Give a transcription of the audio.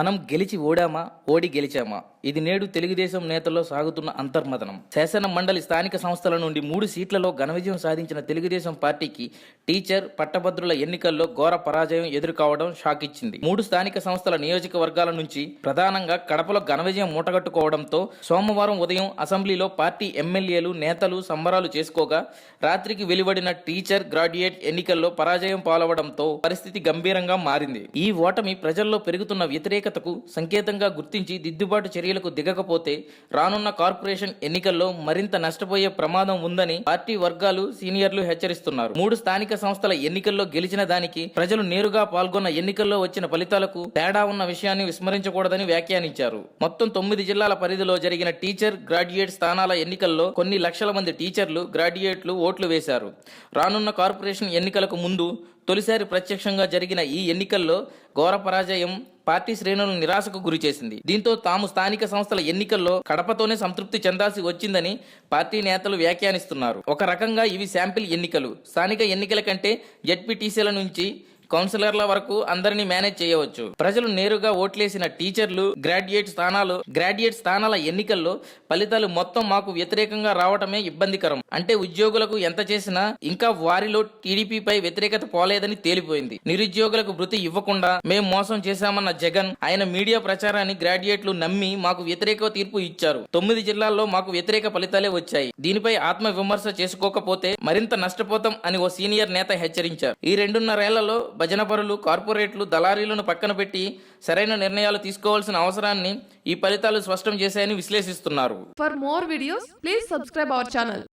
మనం గెలిచి ఓడామా? ఓడి గెలిచామా? ఇది నేడు తెలుగుదేశం నేతల్లో సాగుతున్న అంతర్మదనం. శాసన మండలి స్థానిక సంస్థల నుండి మూడు సీట్లలో ఘన విజయం సాధించిన తెలుగుదేశం పార్టీకి టీచర్ పట్టభద్రుల ఎన్నికల్లో ఘోర పరాజయం ఎదుర్కోవడం షాక్ ఇచ్చింది. మూడు స్థానిక సంస్థల నియోజకవర్గాల నుంచి ప్రధానంగా కడపలో ఘన విజయం మూటగట్టుకోవడంతో సోమవారం ఉదయం అసెంబ్లీలో పార్టీ ఎమ్మెల్యేలు నేతలు సంబరాలు చేసుకోగా రాత్రికి వెలువడిన టీచర్ గ్రాడ్యుయేట్ ఎన్నికల్లో పరాజయం పాలవడంతో పరిస్థితి గంభీరంగా మారింది. ఈ ఓటమి ప్రజల్లో పెరుగుతున్న వ్యతిరేకతకు సంకేతంగా గుర్తించి దిద్దుబాటు చర్యలకు దిగకపోతే రానున్న కార్పొరేషన్ ఎన్నికల్లో మరింత నష్టపోయే ప్రమాదం ఉందని పార్టీ వర్గాలు సీనియర్లు హెచ్చరిస్తున్నారు. మూడు స్థానిక సంస్థల ఎన్నికల్లో గెలిచిన దానికి ప్రజలు నేరుగా పాల్గొన్న ఎన్నికల్లో వచ్చిన ఫలితాలకు తేడా ఉన్న విషయాన్ని విస్మరించకూడదని వ్యాఖ్యానించారు. మొత్తం తొమ్మిది జిల్లాల పరిధిలో జరిగిన టీచర్ గ్రాడ్యుయేట్ స్థానాల ఎన్నికల్లో కొన్ని లక్షల మంది టీచర్లు గ్రాడ్యుయేట్లు ఓట్లు వేశారు. రానున్న కార్పొరేషన్ ఎన్నికలకు ముందు తొలిసారి ప్రత్యక్షంగా జరిగిన ఈ ఎన్నికల్లో ఘోర పరాజయం పార్టీ శ్రేణులను నిరాశకు గురిచేసింది దీంతో తాము స్థానిక సంస్థల ఎన్నికల్లో కడపతోనే సంతృప్తి చెందాల్సి వచ్చిందని పార్టీ నేతలు వ్యాఖ్యానిస్తున్నారు. ఒక రకంగా ఇవి శాంపిల్ ఎన్నికలు. స్థానిక ఎన్నికల కంటే జెడ్పీటీసీల నుంచి కౌన్సిలర్ల వరకు అందరినీ మేనేజ్ చేయవచ్చు. ప్రజలు నేరుగా ఓట్లేసిన టీచర్లు గ్రాడ్యుయేట్ స్థానాలు గ్రాడ్యుయేట్ స్థానాల ఎన్నికల్లో ఫలితాలు మొత్తం మాకు వ్యతిరేకంగా రావటమే ఇబ్బందికరం. అంటే ఉద్యోగులకు ఎంత చేసినా ఇంకా వారిలో టీడీపీపై వ్యతిరేకత పోలేదని తేలిపోయింది. నిరుద్యోగులకు భృతి ఇవ్వకుండా మేము మోసం చేశామన్న జగన్ ఆయన మీడియా ప్రచారాన్ని గ్రాడ్యుయేట్లు నమ్మి మాకు వ్యతిరేక తీర్పు ఇచ్చారు. తొమ్మిది జిల్లాల్లో మాకు వ్యతిరేక ఫలితాలే వచ్చాయి. దీనిపై ఆత్మ విమర్శ చేసుకోకపోతే మరింత నష్టపోతాం అని ఓ సీనియర్ నేత హెచ్చరించారు. ఈ రెండున్నరేళ్ళలో భజన పరులు కార్పొరేట్లు దళారీలను పక్కన పెట్టి సరైన నిర్ణయాలు తీసుకోవాల్సిన అవసరాన్ని ఈ ఫలితాలు స్పష్టం చేశాయని విశ్లేషిస్తున్నారు. For more videos please subscribe our channel